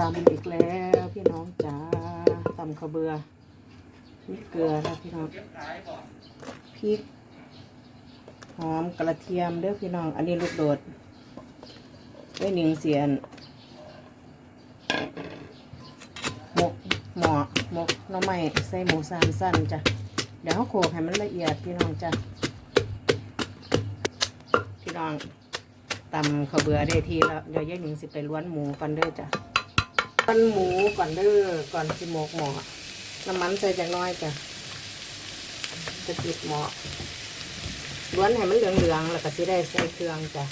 ตำอีกแล้วพี่น้องจ้าตำข้าเบือมีเกลือนะพี่น้องพริกหอมกระเทียมเด้อพี่น้อง อันนี้ลูกโดดไว้หนึ่งเสียนหมกหมอหมกน้ำไม้ใส่หมูสามสั้นจ้ะเดี๋ยวเขาโขกให้มันละเอียดพี่น้องจ้ะพี่น้องตำข้าวเบือได้ทีแล้วเดี๋ยวยายหนิงสิไปล้วนหมูก่อนเด้อจ้ะ ล้นหมูก่อนเด้อก่อนสิหมกหมอน้ำมันใส่จากน้อยจ้ะจะติดหมอล้วนให้มันเหลืองๆแล้วก็สิได้ใส่เครื่องจ้ะ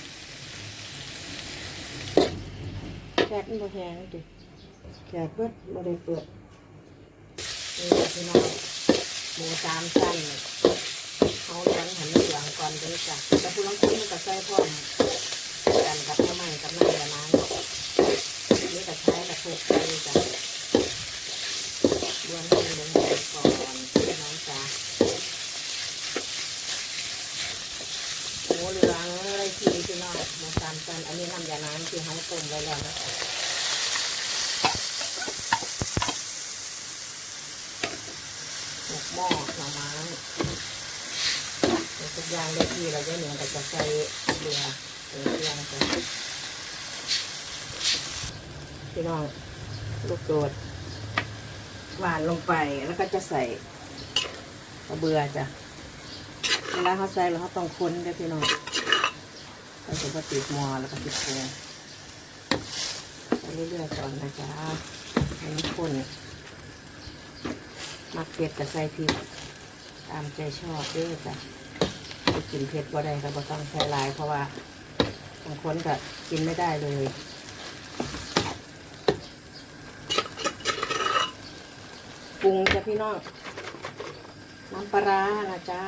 แกะมันบแห้งดิแกะเปิดบ่ได้เปิดนี่จ้ะพี่น้องหมูสามชั้นเอาล้วนให้มันเหลืองก่อนเด้อจ้ะแต่ผู้ลังคนมันก็ใส่พร้อม กันกับน้ำมันกับน้ำยาล้างนี่ก็ใช้กระทุกไปจ้ะรวนให้มันลงไปก่อนพี่น้องจ้ะหมูเหลืองอะไรทีพี่น้องมาตามกัน อันนี้น้ำยาล้างที่เขาต้มไว้แล้วนะหมกหม้อหน่อไม้ทุกอย่างได้ที่ จะเหนือแต่จะใส่เรือเรือเรือจ้ะพี่น้องลูกโดดหวานลงไปแล้วก็จะใส่กระเบือจ้ะเวลาเขาใส่แล้วเขาต้องค้นด้วยพี่น้องเขาจะมาติดหมอแล้วก็ติดโคงไปเรื่อยๆก่อนนะจ๊ะให้มันข้นมักเผ็ดกับใส่พริกตามใจชอบเด้อจ้ะ กินเผ็ดก็ได้ครับบ่ต้องใส่ลาย เพราะว่าบางคนก็กินไม่ได้เลยปรุงจ้ะพี่น้องน้ำปลาร้านะจ๊ะ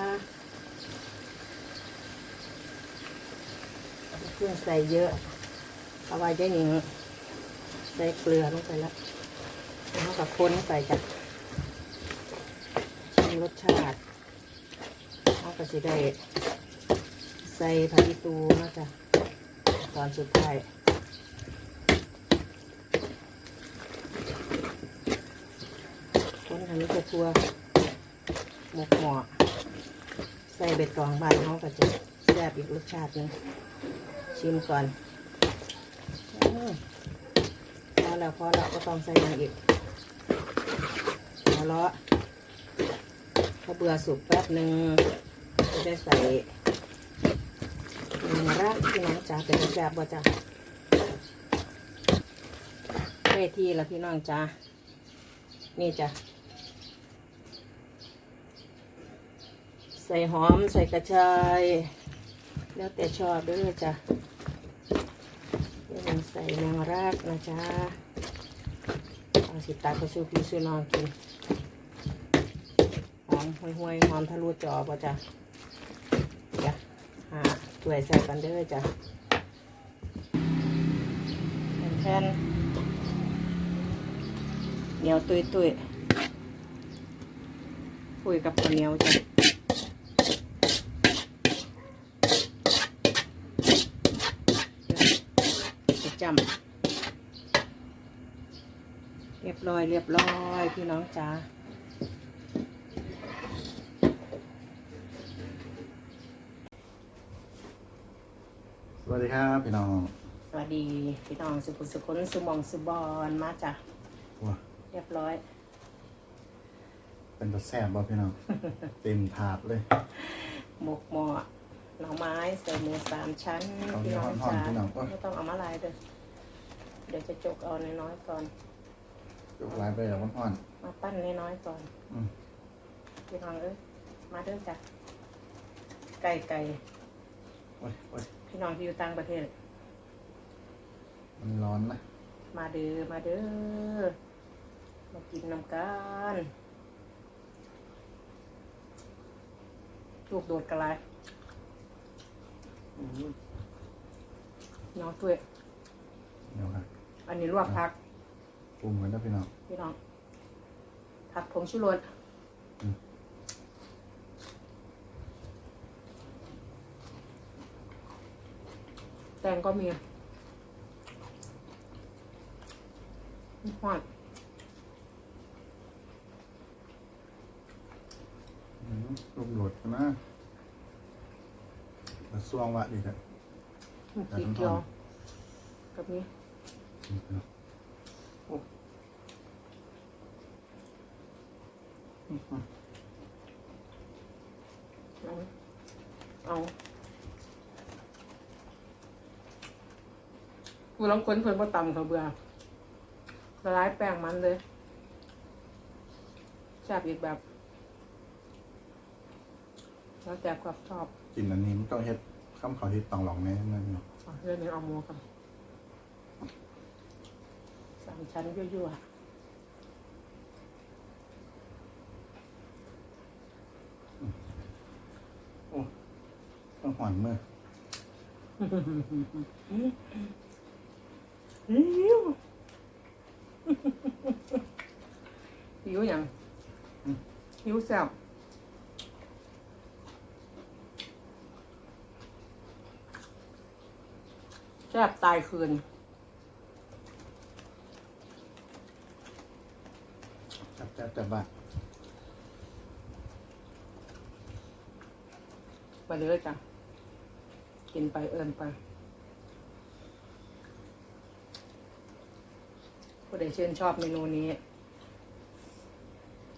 เครื่องใส่เยอะเอาไว้ได้หนิงใส่เกลือลงไปแล้วแล้วก็คนใส่จ้ะชิมรสชาติ เอาก็สิได้ใส่ผักอีตูนะจ๊ะตอนสุดท้ายคนทำนี้จะทัวหมกหมอใส่เบ็ดกรองบานเขาก็จะแซ่บอีกรสชาติหนึงชิมก่อนพอแล้วพอแล้วก็ต้องใส่อย่างอีกพอแล้ว ถ้าเบื่อสุกแป๊บหนึ่งจะได้ใส่เนื้อรักพี่น้องจ้าเป็นแซ่บบ่จ้าเวทีแล้วพี่น้องจ้านี่จ้ะใส่หอมใส่กระชาย แล้วแต่ชอบด้วยจ้ะเดี๋ยวใส่แมงรากนะจ๊ะเอาสิตากระชูพี่ชูน้องกิน มห่วยๆหอมทะลุจอป่ะจ้ะจ้ะหาถ้วยใส่กันเด้อจ้ะแทนเหนียวตุยตุยคุยกับข้าวเหนียวจ้ะจะจำเรียบร้อยเรียบร้อยพี่น้องจ้า ส วัสดีครับพี่น้องสวัสดีพี่น้องสุขุมสุขนสุมองสุบอนมาจ้ะว้าเรียบร้อย เป็นตัวแซ่บบ่พี่น้อง เต็มถาดเลยหมกหม้อหน่อไม้ใส่หมูสามชั้นเอาพี่น้องห่อนจ้าๆพี่น้องโอ๊ยไม่ต้องเอามาลายเด้อเดี๋ยวจะจกเอาน้อยๆก่อน ยกลายไปแล้วมันอ่อน มาปั้นน้อยๆก่อนอืม พี่น้องเอ้ยมาเด้อจ้ะไก่ไก่โอ้ยโอ้ย พี่น้องที่อยู่ต่างประเทศ มันร้อนนะมาเด้อมาเด้อมากินน้ำกันลูกโดดกระไรน้องถ้วยเดี๋ยวครับอันนี้ลวกผักปรุงกันนะพี่น้องพี่น้องผักผงชูรส อืม แตงก็มีฮอดอืมลมโหลดกันนะกระซวงวะดีครับสีเขียวกับนี้นี่พี่น้องโอ้อืมเอา เอาผู้ลองคนเพิ่นบ่ตำเขาเบื่อละลายแป้งมันเลยแซ่บอีกแบบ แล้วแต่ความชอบกินอันนี้มันต้องเฮ็ดข้ามเขาเฮ็ดตองหลองแน่นั่นเนาะอะเรื่องนี้เอาหมูกันสามชั้นยั่วต้องหอนมือๆ หิวหิวอย่างหิวแซ่บแซ่บตายคืนจับจับจับบ้านไปเลยจ้ะกินไปเอินไป ผู้ใดชื่นชอบเมนูนี้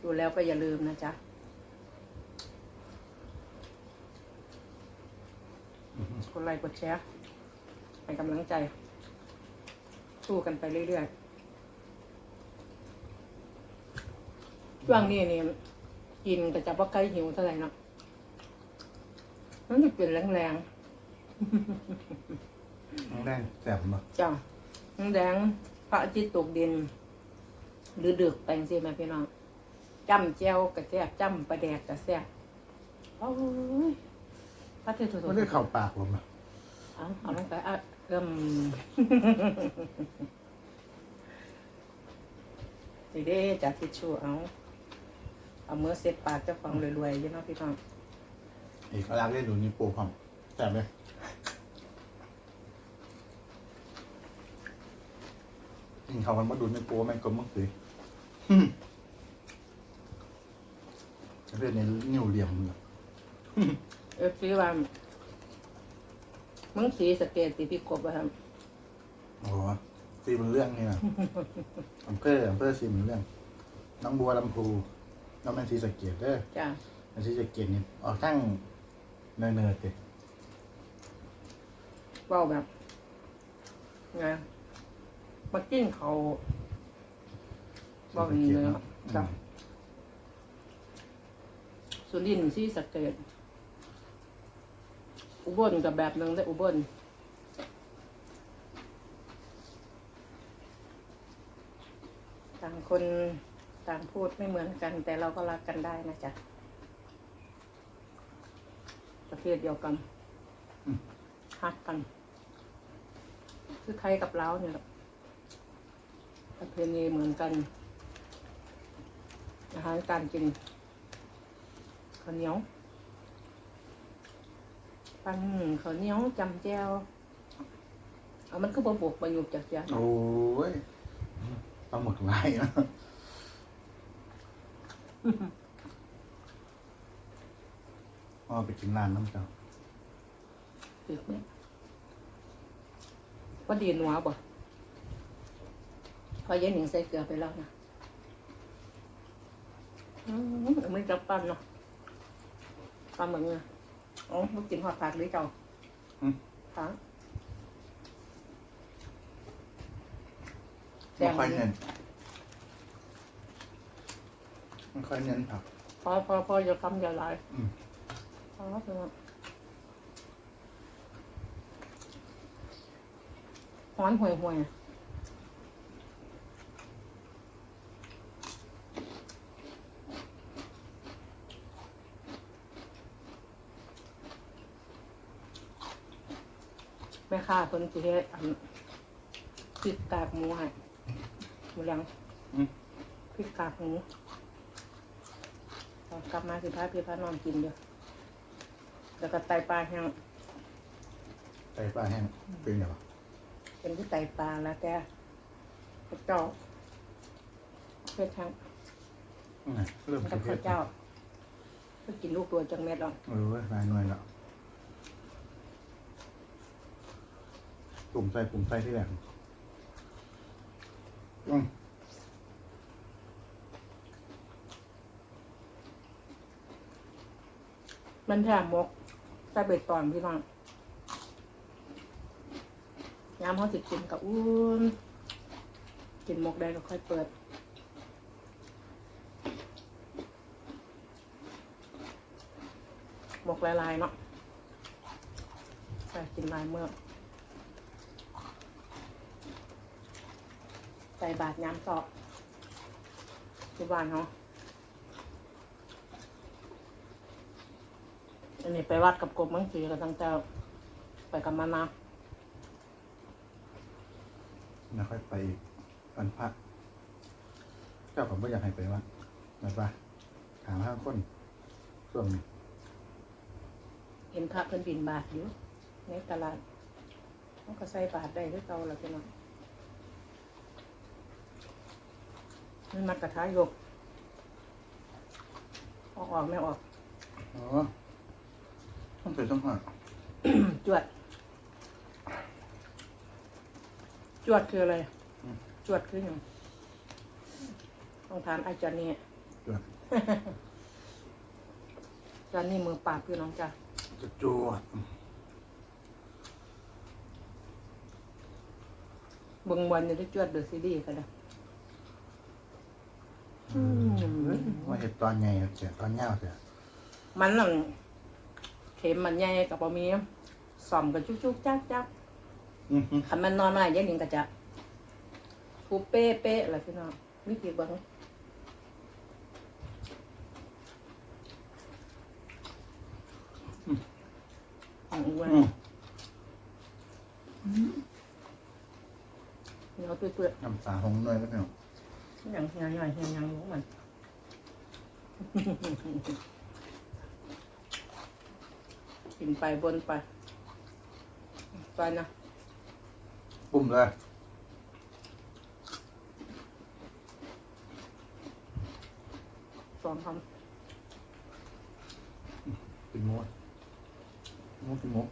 ดูแล้วก็อย่าลืมนะจ๊ะกดไลค์กดแชร์ให้กำลังใจ สู้กันไปเรื่อยๆช่วงนี้นี่กินก็จะว่าใกล้หิวเท่าไหร่เนาะมันจะเปลี่ยนแรงน้องแดงแสบมั้ๆจ้ะน้ำแดงพ ระอาทิตย์ตกดิน หรือดึกไปสิแม่พี่น้องจ้ำแจ้วกระแซบจ้ำปลาแดกกระแซบโอ้ยพระเทศถูกไม่ได้เข่าปากผมอะเอาเอาลงไปอะเริ่มสิเด้จากทิชชู่เอา เอามือเซ็ตปากเจ้าของรวยๆอยี่เนาะพี่น้องอีกเวลาได้ดูนี่ปูพร้อมแสบเล กินเขามันมาดูในปูไม่กลมมึงสิจะเป็นในนิ้วเหลี่ยมเลยเอฟซีว่ามึงสีสะเกตตีพี่กบว่าทโอ้โหซีมันเรื่องนี่นะอำเภออำเภอซีมันเรื่อง น้องบัวลำพูน้องแม่นซีสะเกียดเด้อำจ้าแม่นซีสะเกียดนี่ออกทั้งเนินๆติเว้าแบบไง มากินเขาวเว้าเป็นเนื้อจ้ะสุรินทร์สีสะเกตอุบลกับแบบหนึงได้ออุบลต่างคนต่างพูดไม่เหมือนกัน แต่เราก็รักกันได้นะจ๊ะประเทศเดียวกันฮักกัน คือไทยกับลาวเนี่ยแหละ ประเพณีเหมือนกัน อาหารการกินข้าวเหนียวปั้นข้าวเหนียวจำแจวเอามันก็บวบวกประยุกต์จากจ้ะโอ้ยต้องหมดลายนะพ่อไปกินร้านน้ำเจ้าตึกเนี่ยว่าดีหนัวบ่ พอเย็นหนึ่งใส่เกลือไปแล้วนะอืมมันจะปั้นเนาะปลาหมึกเนี่ยอ๋อมึงกินหอดผักหรือเจ้าผักแดไม่งค่อยเน้นไม่ค่อยเน้นผัก พอพอพอจะทำอย่าหลายอืม พอเถอะฮ้อนห่วยห่วยแม่ค้าคนที่เฮ็ดอันพริกกากหมูให้หมูยังอืม พริกกากหมูเอากลับมาสิพาพี่พานอนกินเดี๋ยวแล้วก็ไตปลาแห้งไตปลาแห้งเป็นไงวะเป็นที่ไตปลาแล้วแต่พระเจ้าเผ็ดทั้งอืมเริ่มกับเผ็ข้าดวเจ้าเพื่อกินลูกตัวจังเม็ดอะเออลายหน่วยละ ปุ่มใส่ปุ่มใส่ที่แหลมอืมมันแถมมกใส่เบ็ดตอนพี่น้องยามเขาสิกินกับอุ้นกินมกได้ก็ค่อยเปิดหมกลายๆเนาะใส่กินลายเมื่อ ใส่บาทยามสอบที่บ้านเขาอันนี้ไปวัดกับกบมังสีกับตั้งเจ้าไปกับมานาแล้วค่อยไปวันพักเจ้าผมก็อยากให้ไปว่าแบบว่าถามห้าคนช่วงนี้เห็นพระเพิ่นบินบาทอยู่ในตลาดเขาก็ใส่บาทได้ด้วยเก่าละพี่น้อง นี่มัดกระทะยกออกออกไม่ออก อ๋อต้องใส่ต้องหักจวด จวดคืออะไร จวดคืออย่างต้องถามอาจารย์นี่จวดอาจารย์นี่มือปราบพี่น้องจ้ะจะจวดเบิ่งวันจะได้จวดเดอะซีดีกันนะอืม ว่าเห็ดตอนไงเสียตอนเงาเสียมันนั่นเข็มมันใหญ่กับบะมีส่อมกันจุกๆจักจักอือฮึคันมันนอนมาอย่างนี้ก็จะทุบเป๊ะเป๊ะอะไรพี่น้องวิธีเบิ่งอันอ้วนอืมเนื้อเปื่อยน้ำตาของหน่วยแล้วเนาะๆ อย่างอย่างอย่างอย่างอย่างของมันกินไปบนไปไปนะ ปุ่มเลยสองคกินหมูหมูกินหมู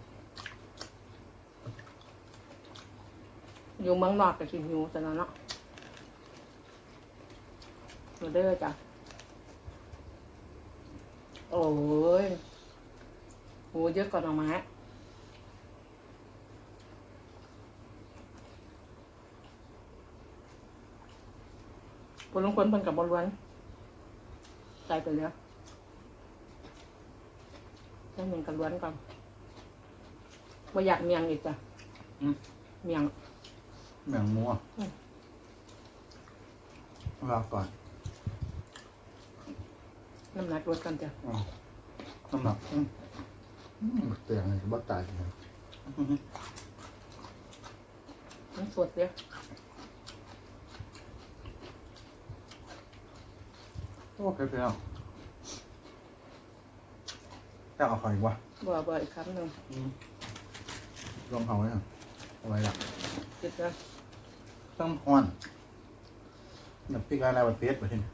ำอยู่เมืองนอกกับกินหิวซะแล้วเนาะ มาเด้อจ้ะ โอ้ยโหเยอะกว่าหน่อไม้คนลงคนเพิ่นกับบอลวนใส่ไปแล้วใส่เมียงกับล้วนก่อนว่าอยากเมียงอีกจ้ะอืม เมียง แมงมัวอืมรอก่อน น้ำหนักลดกันจ้ะอ๋อน้ำหนักอืมอืมเตียงเลยบ้าตายเลยมันสดเดียวโอ้เพี้ยวๆจะเอาหอยวะบ่บ่อีกคำหนึ่งลองเอาไว้ก่อนเอาไว้ละติดนะต้องห้อนแบบพริกลายลายวันเฟสไปที่นี่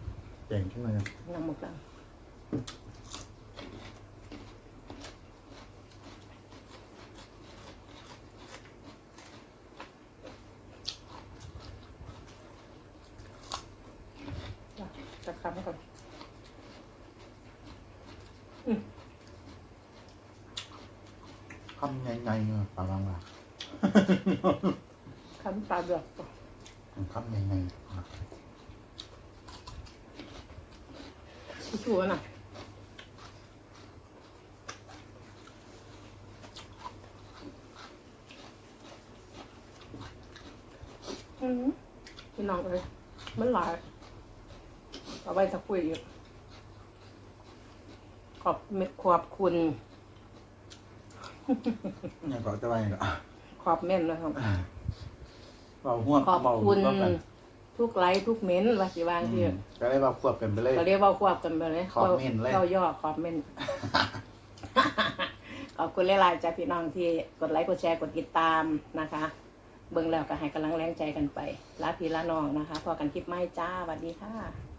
เจ๋งขึ้นมาเลยน้ำหมกแล้ว จ้ะจะคำก่อนคำใหญ่ๆเนี่ยปลาบางว่าคำปลาเดือดก่อนคำใหญ่ๆอะทิชชู่น่ะอืมพี่ น้องเอ้ยมันหลายเอาไว้สักคุยอยู่ขอบเม็ดขอบคุณเนี่ยก็จะไปก็ขอบเม่นนะครับ เบาหัวขอบเบาคุณรวบกันทุกไลค์ทุกเม้นต์ว่าสิวางที่อืมก็ได้เบาควบกันไปเลย เราเรียกว่าควบกันไปเลยขอบเม่นเลย เราย่อขอบเม่นขอบคุณหลายๆจ้าพี่น้องที่กดไลค์กดแชร์กดติดตามนะคะ เบิ่งแล้วก็ให้กำลังแรงใจกันไปลาพี่ลาน้องนะคะพอกันคลิปไม่จ้าสวัสดีค่ะ